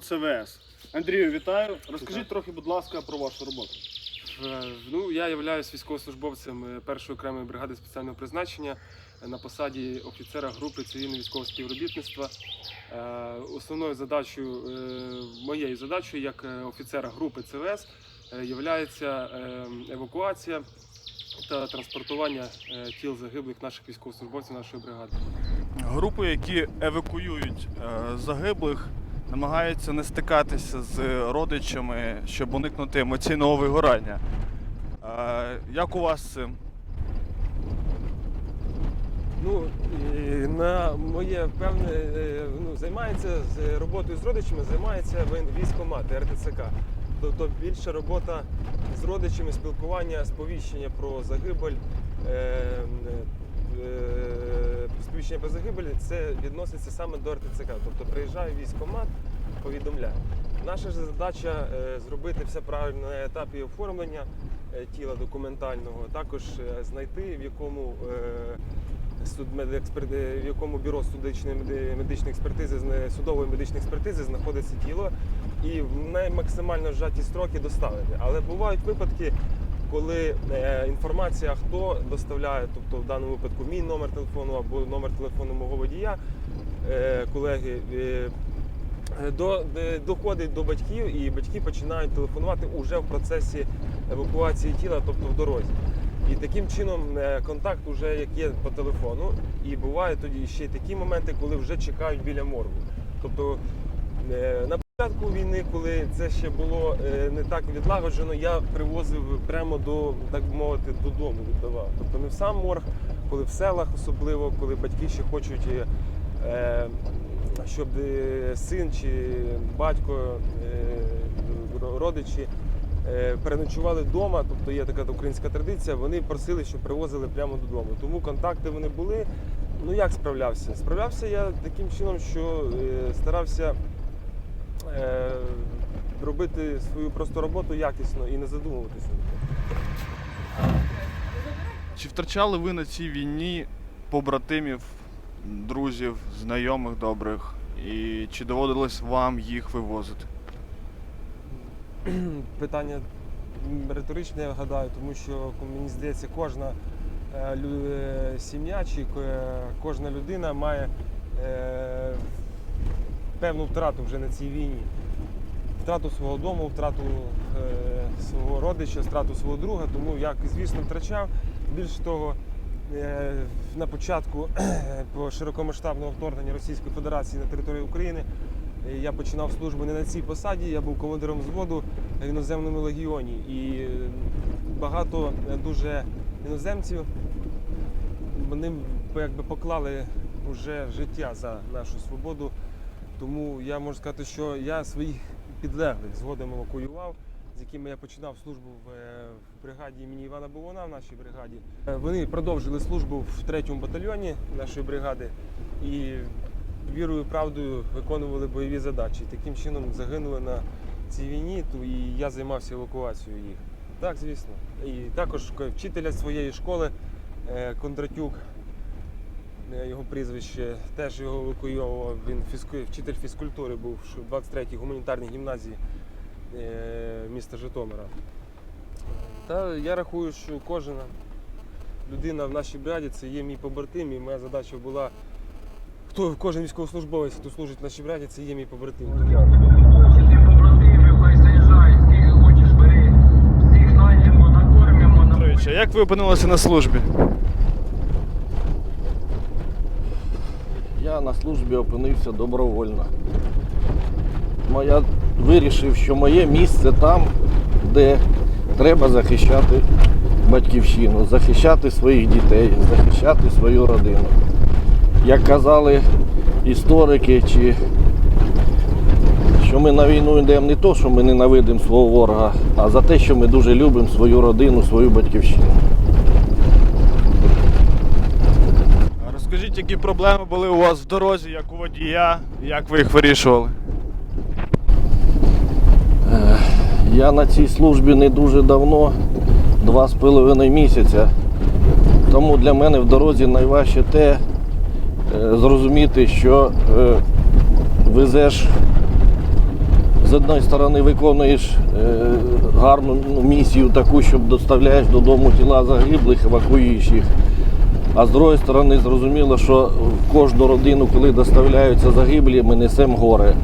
поговоримо ЦВС. Андрію, вітаю. Розкажіть трохи, будь ласка, про вашу роботу. Е, Ну, я являюсь військовослужбовцем е, першої окремої бригади спеціального призначення на посаді офіцера групи цивільно військового співробітництва. Е, Основною задачею, моєю задачею як офіцера групи ЦВС є евакуація та транспортування тіл загиблих наших військовослужбовців нашої бригади. Групи, які евакуюють загиблих, намагаються не стикатися з родичами, щоб уникнути емоційного вигорання. Як у вас з цим? Ну, на моє певне е, ну, займається з роботою з родичами, займається військкомат РТЦК. Тобто більше робота з родичами, спілкування, сповіщення про загибель. Е, е, сповіщення про загибель це відноситься саме до РТЦК. Тобто приїжджає військкомат, повідомляє. Наша ж задача е, зробити все правильно на етапі оформлення е, тіла документального, також е, знайти в якому в якому бюро судичної медичної експертизи, судової медичної експертизи знаходиться тіло і в наймаксимально зжаті строки доставити. Але бувають випадки, коли е, інформація, хто доставляє, тобто в даному випадку мій номер телефону або номер телефону мого водія, е, колеги. е, до, доходить до батьків, і батьки починають телефонувати уже в процесі евакуації тіла, тобто в дорозі. І таким чином контакт вже як є по телефону. І буває тоді ще й такі моменти, коли вже чекають біля моргу. Тобто на початку війни, коли це ще було е, не так відлагоджено, я привозив прямо до, так мовити, додому віддавав. Тобто не в сам морг, коли в селах особливо, коли батьки ще хочуть. е, е, Щоб е, син чи батько, е, родичі е, переночували вдома, тобто є така українська традиція, вони просили, щоб привозили прямо додому. Тому контакти вони були. Ну як справлявся? Справлявся я таким чином, що е, старався е, робити свою просто роботу якісно і не задумуватися. Чи втрачали ви на цій війні побратимів, друзів, знайомих добрих? І чи доводилось вам їх вивозити? Питання риторичне, я гадаю, тому що мені здається, кожна е, е, сім'я чи е, кожна людина має певну втрату вже на цій війні. Втрату свого дому, втрату е, свого родича, втрату свого друга. Тому я, звісно, втрачав. Більше того, е, на початку по широкомасштабного вторгнення Російської Федерації на територію України я починав службу не на цій посаді, я був командиром взводу в іноземному легіоні. І багато е, дуже іноземців вони якби поклали вже життя за нашу свободу. Тому я можу сказати, що я своїх підлеглих згодом евакуював, з якими я починав службу в, е, бригаді імені Івана Бовона в нашій бригаді. Е, Вони продовжили службу в третьому батальйоні нашої бригади і вірою, правдою виконували бойові задачі. Таким чином загинули на цій війні, і я займався евакуацією їх. Так, звісно. І також вчителя своєї школи е, Кондратюк, його прізвище, теж його евакуйовував. Він фізку- вчитель фізкультури був в 23-й гуманітарній гімназії е, міста Житомира. Та я рахую, що кожна людина в нашій бригаді це є мій побратим, і моя задача була. Хто кожен військовослужбовець, хто служить в нашій бригаді, це є мій побратим. Як ви опинилися на службі? Я на службі опинився добровольно. Моя вирішив, що моє місце там, де треба захищати батьківщину, захищати своїх дітей, захищати свою родину. Як казали історики, чи що ми на війну йдемо не то, що ми ненавидимо свого ворога, а за те, що ми дуже любимо свою родину, свою батьківщину. А Розкажіть, які проблеми були у вас в дорозі, як у водія, як ви їх вирішували? Я на цій службі не дуже давно, два з половиною місяця. Тому для мене в дорозі найважче те е, зрозуміти, що е, везеш, з одної сторони виконуєш е, гарну ну, місію таку, щоб доставляєш додому тіла загиблих, евакуюєш їх. А з другої сторони, зрозуміло, що в кожну родину, коли доставляються загиблі, ми несемо горе.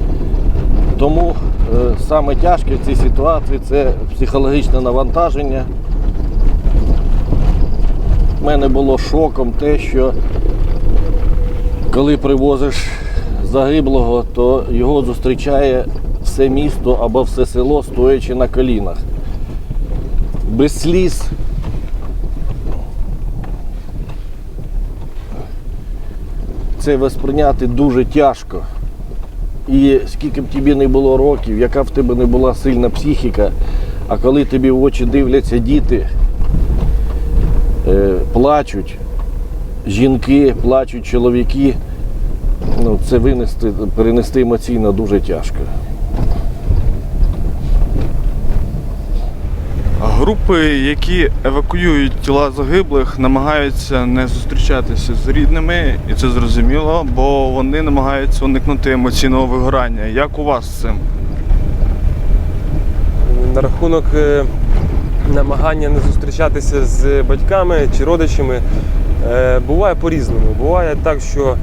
Тому е, саме тяжке в цій ситуації це психологічне навантаження. У мене було шоком те, що коли привозиш загиблого, то його зустрічає все місто або все село, стоячи на колінах. Без сліз. Це восприйняти дуже тяжко. І скільки б тобі не було років, яка в тебе не була сильна психіка, а коли тобі в очі дивляться діти, е, плачуть, жінки, плачуть чоловіки, ну, це винести, перенести емоційно дуже тяжко. Групи, які евакуюють тіла загиблих, намагаються не зустрічатися з рідними, і це зрозуміло, бо вони намагаються уникнути емоційного вигорання. Як у вас з цим? На рахунок е, намагання не зустрічатися з батьками чи родичами е, буває по-різному. Буває так, що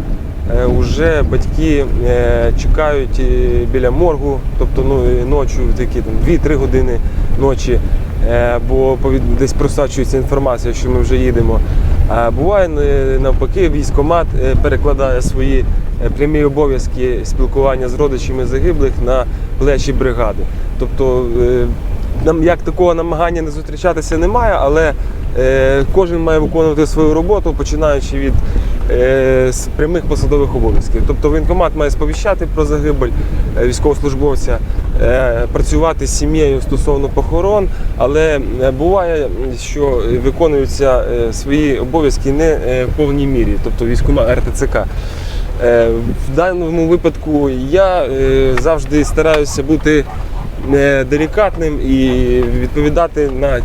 вже батьки е, чекають е, біля моргу, тобто ну, ночі, такі 2-3 години ночі, бо повід- десь просачується інформація, що ми вже їдемо. А буває е, навпаки, військкомат е, перекладає свої е, прямі обов'язки спілкування з родичами загиблих на плечі бригади. Тобто е, нам як такого намагання не зустрічатися немає, але е, кожен має виконувати свою роботу, починаючи від е, з прямих посадових обов'язків. Тобто воєнкомат має сповіщати про загибель е, військовослужбовця, е, працювати з сім'єю стосовно похорон, але е, буває, що виконуються е, свої обов'язки не е, в повній мірі, тобто військкомат РТЦК. Е, В даному випадку я е, завжди стараюся бути е, делікатним і відповідати на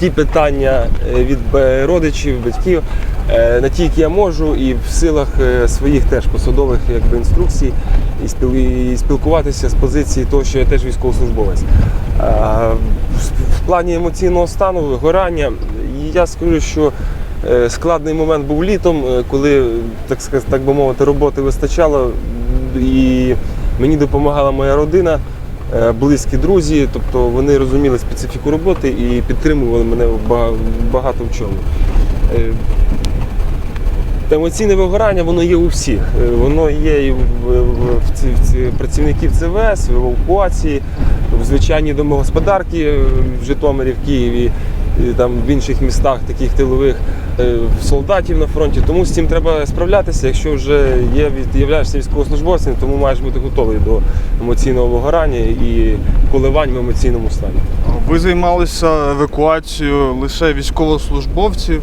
ті питання е, від е, родичів, батьків, е, на ті, які я можу, і в силах е, своїх теж посадових якби, інструкцій, і спілкуватися з позиції того, що я теж військовослужбовець. В- В плані емоційного стану, вигорання, я скажу, що е, складний момент був літом, е, коли, так так би мовити, роботи вистачало, і мені допомагала моя родина, е, близькі друзі, тобто вони розуміли специфіку роботи і підтримували мене багато в чому. Та Емоційне вигорання воно є у всіх. Е, Воно є і в, в, в, ці- в працівників ЦВС, в евакуації, в звичайній домогосподарки е, в Житомирі, в Києві, там в інших містах, таких тилових, е, солдатів на фронті. Тому з цим треба справлятися. Якщо вже є, являєшся військовослужбовцем, тому маєш бути готовий до емоційного вигорання і коливань в емоційному стані. Ви займалися евакуацією лише військовослужбовців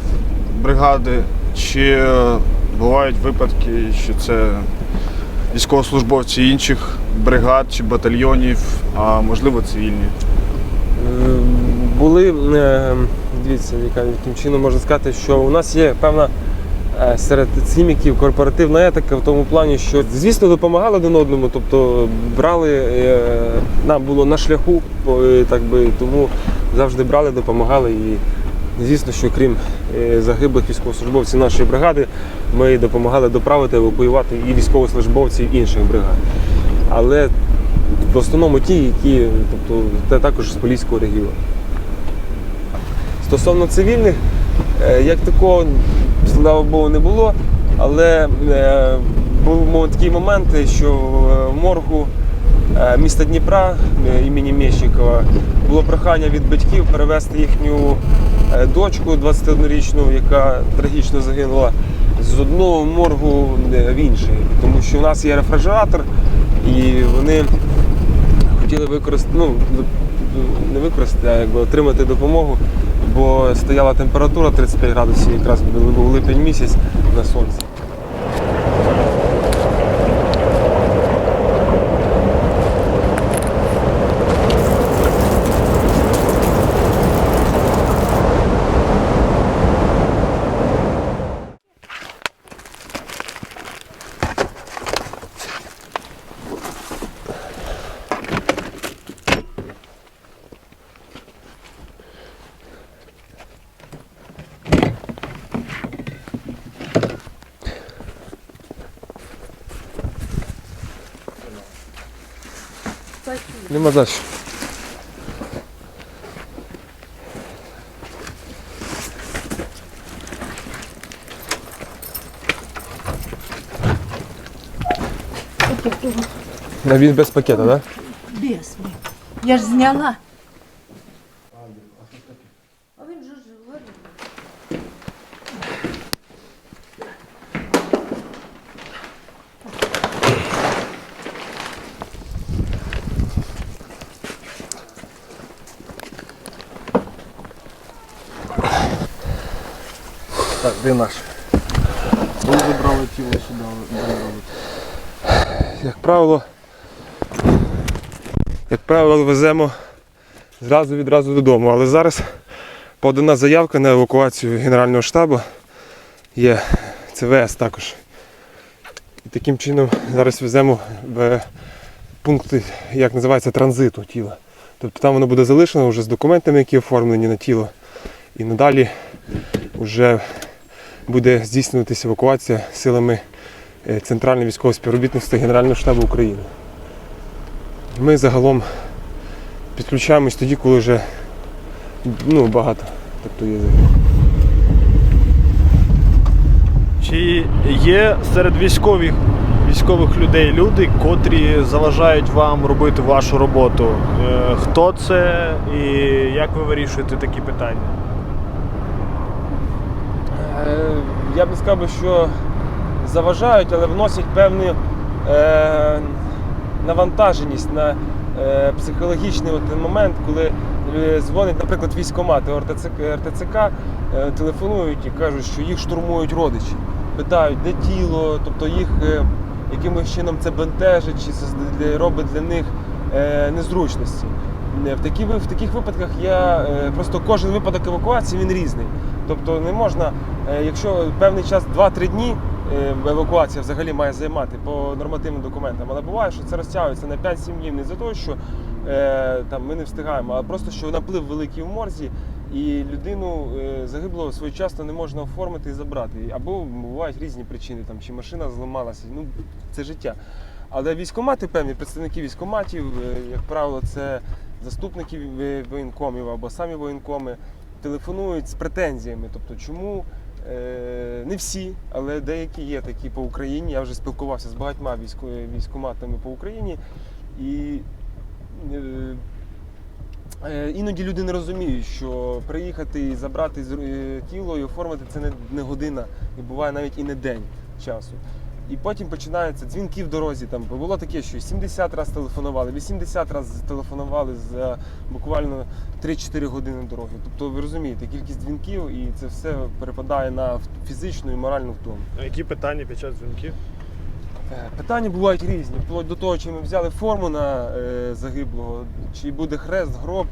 бригади, чи е, бувають випадки, що це військовослужбовці інших бригад чи батальйонів, а можливо цивільні? Е, Були, е, дивіться, яким чином можна сказати, що у нас є певна е, серед ціміків корпоративна етика в тому плані, що звісно допомагали один одному, тобто брали, нам було на шляху, так би, тому завжди брали, допомагали. І звісно, що крім е, загиблих військовослужбовців нашої бригади, ми допомагали доправити, евакуювати і військовослужбовців інших бригад. Але в основному ті, які тобто, те також з Поліського регіону. Стосовно цивільних, е, як такого, слава Богу, не було. Але е, був мо- такі моменти, що в моргу міста Дніпра імені Мєщикова було прохання від батьків перевезти їхню дочку 21-річну, яка трагічно загинула, з одного моргу е, в інший. Тому що в нас є рефрижератор, і вони хотіли використати, ну, не використати, а якби отримати допомогу, бо стояла температура 35 градусів, якраз був липень місяць на сонці. Нема за що. Він без пакета, так? Да? Без. Я ж зняла. Так, де наш? Ви забрали тіло сюди, де? Як правило, як правило, веземо зразу відразу додому. Але зараз подана заявка на евакуацію Генерального штабу. Є ЦВС також. І таким чином зараз веземо в пункти, як називається, транзиту тіла. Тобто там воно буде залишено вже з документами, які оформлені на тіло. І надалі вже буде здійснюватися евакуація силами е, Центрального військового співробітництва Генерального штабу України. Ми загалом підключаємось тоді, коли вже ну, багато. Тобто є загиблих. Чи є серед військових, військових людей люди, котрі заважають вам робити вашу роботу? Е, Хто це і як ви вирішуєте такі питання? Я би сказав, що заважають, але вносять певну е, навантаженість на е, психологічний от момент, коли е, дзвонить, наприклад, військкомати РТЦК, телефонують і кажуть, що їх штурмують родичі. Питають, де тіло, тобто їх якимось чином це бентежить чи це робить для них незручності. В, такі, в таких випадках я е, просто кожен випадок евакуації він різний. Тобто не можна, е, якщо певний час 2-3 дні е, евакуація взагалі має займати по нормативним документам, але буває, що це розтягується на 5-7 днів не за те, що там, ми не встигаємо, а просто що наплив великий в морзі. І людину загиблого своєчасно не можна оформити і забрати. Або бувають різні причини, там, чи машина зламалася, ну це життя. Але військомати певні, представники військоматів, як правило, це заступники ві- воєнкомів або самі воєнкоми, телефонують з претензіями. Тобто, чому е, не всі, але деякі є такі по Україні. Я вже спілкувався з багатьма військоматами по Україні. І е, е, іноді люди не розуміють, що приїхати і забрати тіло і оформити це не година, і буває навіть і не день часу. І потім починаються дзвінки в дорозі. Там було таке, що 70 разів телефонували, 80 разів телефонували за буквально 3-4 години дороги. Тобто ви розумієте, кількість дзвінків і це все перепадає на фізичну і моральну втому. А Які питання під час дзвінків? Е, Питання бувають різні, вплоть до того, чи ми взяли форму на е, загиблого, чи буде хрест, гроб.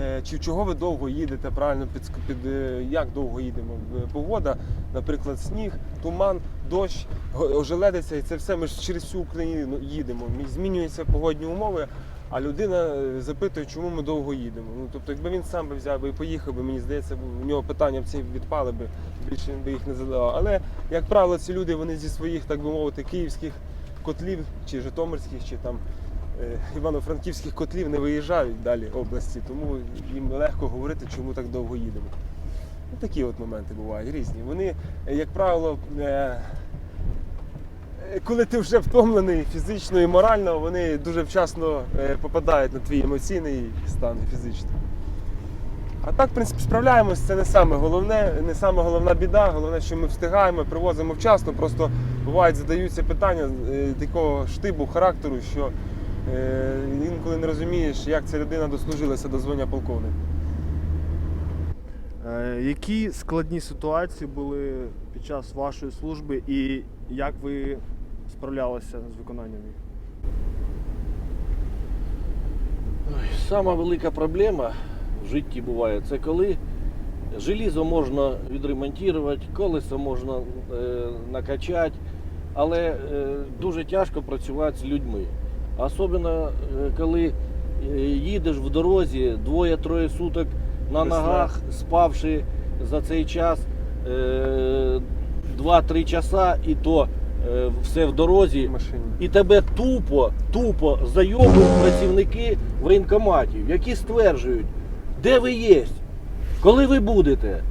Е, Чи чого ви довго їдете, правильно під, під е, як довго їдемо? Е, Погода, наприклад, сніг, туман, дощ, ожеледиться, і це все. Ми ж через всю Україну їдемо. Змінюються погодні умови, а людина е, запитує, чому ми довго їдемо. Ну тобто, якби він сам би взяв би і поїхав би, мені здається, у нього питання б ці відпали би, більше він би їх не задавав. Але, як правило, ці люди вони зі своїх, так би мовити, київських котлів чи житомирських, чи там івано-франківських котлів не виїжджають далі області, тому їм легко говорити, чому так довго їдемо. Ну, такі от моменти бувають різні. Вони, е, як правило, е, е, коли ти вже втомлений фізично і морально, вони дуже вчасно е, попадають на твій емоційний стан фізичний. А так, в принципі, справляємось, це не саме головне, не саме головна біда. Головне, що ми встигаємо, привозимо вчасно. Просто бувають, задаються питання е, такого штибу, характеру, що е, інколи не розумієш, як ця людина дослужилася до звання полковника. Е, Які складні ситуації були під час вашої служби і як ви справлялися з виконанням їх? Сама велика проблема в житті буває, це коли желізо можна відремонтувати, колесо можна е, накачати, але е, дуже тяжко працювати з людьми. Особливо, е, коли е, їдеш в дорозі двоє-троє суток на Без ногах, спавши за цей час е, 2-3 часа, і то е, все в дорозі, машині. і тебе тупо, тупо зайобують працівники воєнкоматів, які стверджують, де ви є, коли ви будете.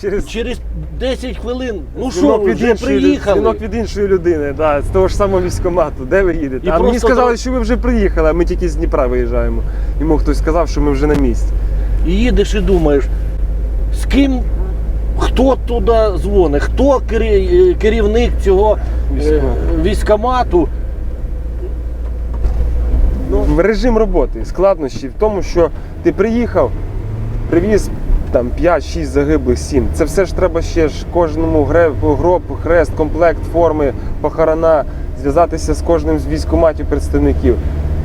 Через Через 10 хвилин, ну що, ви вже іншої приїхали. Дзвінок від іншої людини, да, з того ж самого військкомату. Де ви їдете? І а мені сказали, що ви вже приїхали, а ми тільки з Дніпра виїжджаємо. Йому хтось сказав, що ми вже на місці. І їдеш і думаєш, з ким, хто туди дзвонить, хто керівник цього е, військкомату. Ну, режим роботи, складнощі в тому, що ти приїхав, привіз там 5-6 загиблих, 7. Це все ж треба ще ж кожному гроб, хрест, комплект, форми, похорона, зв'язатися з кожним з військкоматів представників.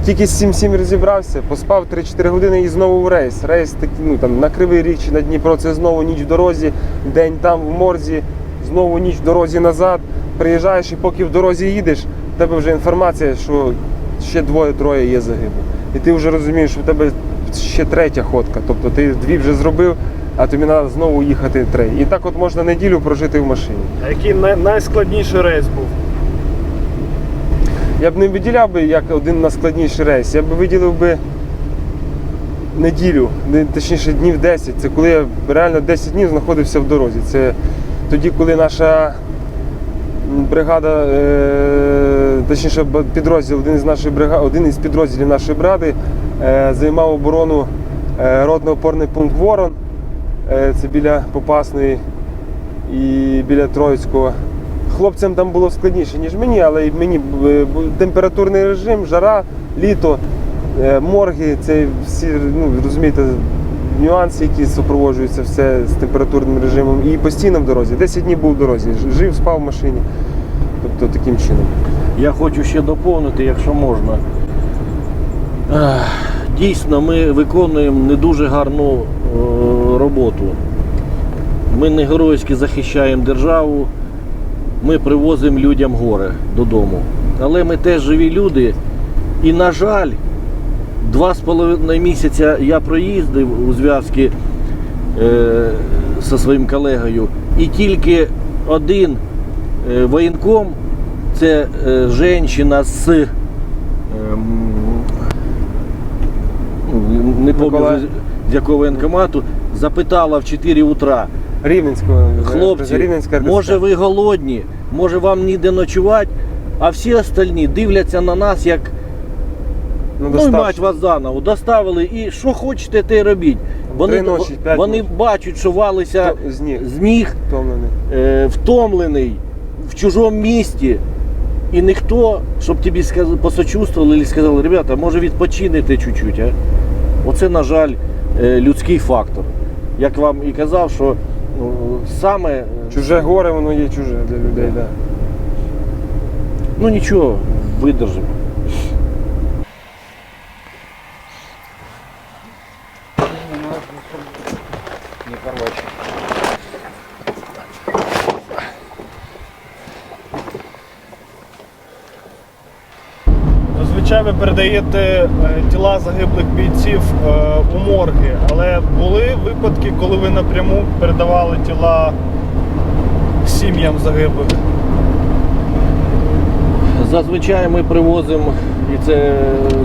Тільки з 7-7 розібрався, поспав 3-4 години і знову в рейс. Рейс такий, ну, там, на Кривий Ріг чи на Дніпро, це знову ніч в дорозі, день там в морзі, знову ніч в дорозі назад. Приїжджаєш і поки в дорозі їдеш, в тебе вже інформація, що ще двоє-троє є загиблих. І ти вже розумієш, що в тебе ще третя ходка. Тобто ти дві вже зробив, а тобі треба знову їхати третій. І так от можна неділю прожити в машині. А який най- найскладніший рейс був? Я б не виділяв би як один найскладніший рейс. Я б виділив би неділю, не- точніше днів 10. Це коли я реально 10 днів знаходився в дорозі. Це тоді, коли наша бригада, е, точніше підрозділ, один із нашої бригади, один із підрозділів нашої бригади е, займав оборону е, родно-опорний пункт Ворон. Е, це біля Попасної і біля Троїцького. Хлопцям там було складніше, ніж мені, але й мені температурний режим, жара, літо, морги, це всі ну, розумієте, нюанси, які супроводжуються все з температурним режимом. І постійно в дорозі. 10 днів був в дорозі, жив, спав в машині. Тобто таким чином. Я хочу ще доповнити, якщо можна. Дійсно, ми виконуємо не дуже гарну е, роботу. Ми не геройськи захищаємо державу, ми привозимо людям горе додому. Але ми теж живі люди. І, на жаль, два з половиною місяця я проїздив у зв'язки е, зі своїм колегою, і тільки один е, воєнком, це е, жінка з ем, ну, не пам'ятаю з- якого воєнкомату, запитала в 4 утра, Рівненського хлопці, Рівненська може ви голодні, може вам ніде ночувати, а всі остальні дивляться на нас як ну, ну, мать вас заново, доставили і що хочете, те робіть. Вони, ночі, вони ночі. бачать, що валися з ніг з ніг, втомлений. е, втомлений в чужому місті. І ніхто, щоб тобі посочувствували і сказали, ребята, може відпочинете чуть-чуть. А? Оце, на жаль, е, людський фактор. Як вам і казав, що ну, саме е, Чуже горе, воно є чуже для людей. Да. ну нічого, видержимо. Зазвичай ви передаєте е, тіла загиблих бійців е, у морги, але були випадки, коли ви напряму передавали тіла сім'ям загиблих. Зазвичай ми привозимо, і це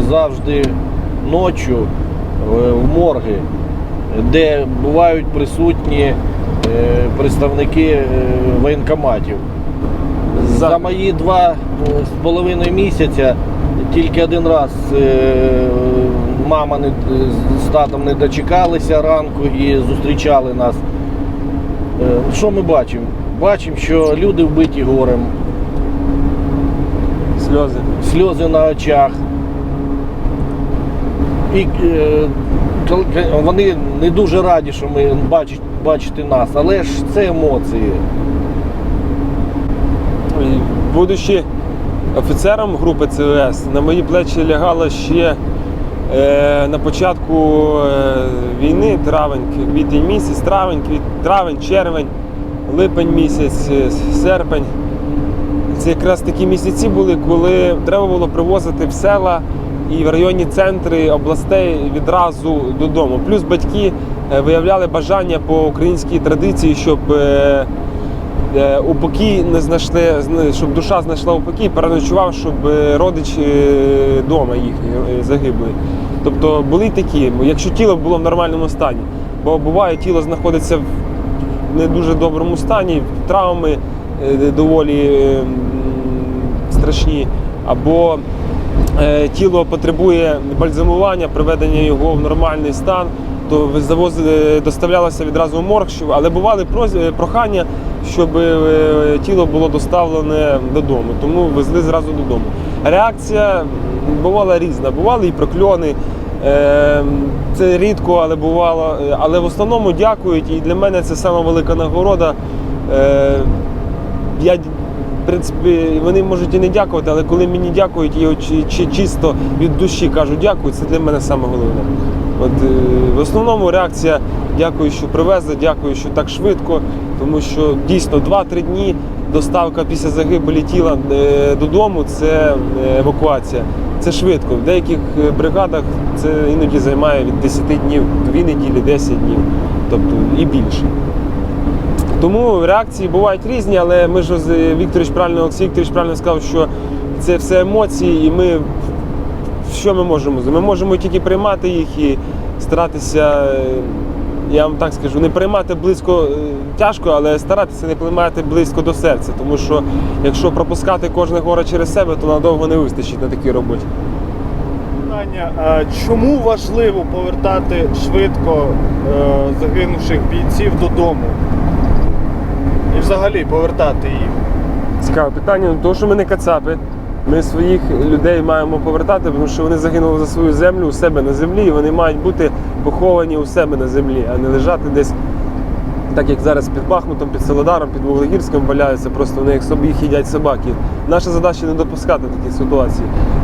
завжди ночі е, в морги, де бувають присутні представники воєнкоматів. За мої два з половиною місяця тільки один раз е, мама не, з татом не дочекалися ранку і зустрічали нас. Е, Що ми бачимо? Бачимо, що люди вбиті горем, Сльози. сльози на очах. І е, вони не дуже раді, що ми бачать, бачите нас, але ж це емоції. Будучи офіцером групи ЦВС, на мої плечі лягало ще е, на початку е, війни, травень, квітень місяць, травень, квіт, травень, червень, липень місяць, е, серпень. Це якраз такі місяці були, коли треба було привозити в села і в районні центри областей відразу додому. Плюс батьки е, виявляли бажання по українській традиції, щоб упокій не знайшли, зна- щоб душа знайшла упокій, переночував, щоб е, родичі вдома їхні е, загибли. Тобто були такі, якщо тіло було в нормальному стані. Бо буває, тіло знаходиться в не дуже доброму стані, травми е, доволі е, страшні, або е, тіло потребує бальзамування, приведення його в нормальний стан, то завозили, доставлялося відразу в морг, але бували е, прохання, щоб е, тіло було доставлене додому, тому везли зразу додому. Реакція бувала різна, бували і прокльони. Е, Це рідко, але бувало. Але в основному дякують, і для мене це сама велика нагорода. Е, Я, в принципі, вони можуть і не дякувати, але коли мені дякують і чисто від душі кажуть дякую, це для мене саме головне. От, е, в основному реакція дякую, що привезли, дякую, що так швидко, тому що дійсно 2-3 дні доставка після загибелі тіла е, додому це е, евакуація. Це швидко. В деяких бригадах це іноді займає від 10 днів, 2 неділі, 10 днів, тобто і більше. Тому реакції бувають різні, але ми ж Вікторович правильно Олексій Вікторович правильно сказав, що це все емоції, і ми що ми можемо? Ми можемо тільки приймати їх і старатися, е, я вам так скажу, не приймати близько е, тяжко, але старатися не приймати близько до серця. Тому що якщо пропускати кожне горе через себе, то надовго не вистачить на такій роботі. Питання, чому важливо повертати швидко е, загинувших бійців додому? І взагалі повертати їх? Цікаве питання, тому що ми не кацапи. Ми своїх людей маємо повертати, тому що вони загинули за свою землю у себе на землі, і вони мають бути поховані у себе на землі, а не лежати десь, так як зараз під Бахмутом, під Солодаром, під Вуглегірськом валяються, просто вони їх їдять собаки. Наша задача не допускати таких ситуацій.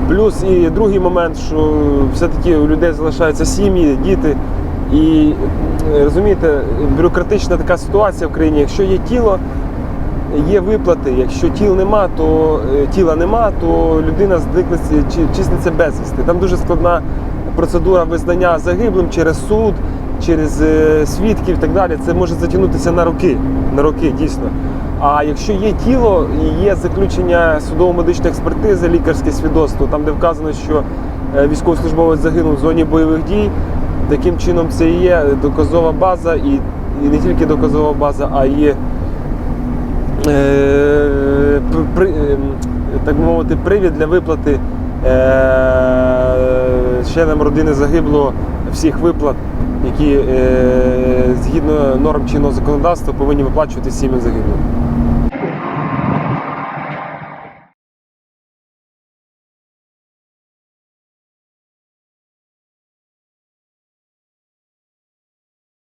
Плюс і другий момент, що все-таки у людей залишаються сім'ї, діти. І е, розумієте, бюрократична така ситуація в країні, якщо є тіло, є виплати. Якщо тіл нема, то е, тіла нема, то людина зниклиться чи- числиться безвісти. Там дуже складна процедура визнання загиблим через суд, через е, свідків і так далі. Це може затягнутися на роки, на роки дійсно. А якщо є тіло і є заключення судово-медичної експертизи, лікарське свідоцтво, там де вказано, що е, військовослужбовець загинув в зоні бойових дій, таким чином це і є доказова база, і, і не тільки доказова база, а є при- при- ем, так би мовити, привід для виплати е, членам родини загиблого всіх виплат, які е, згідно норм чинного законодавства повинні виплачувати сім'ям загиблих.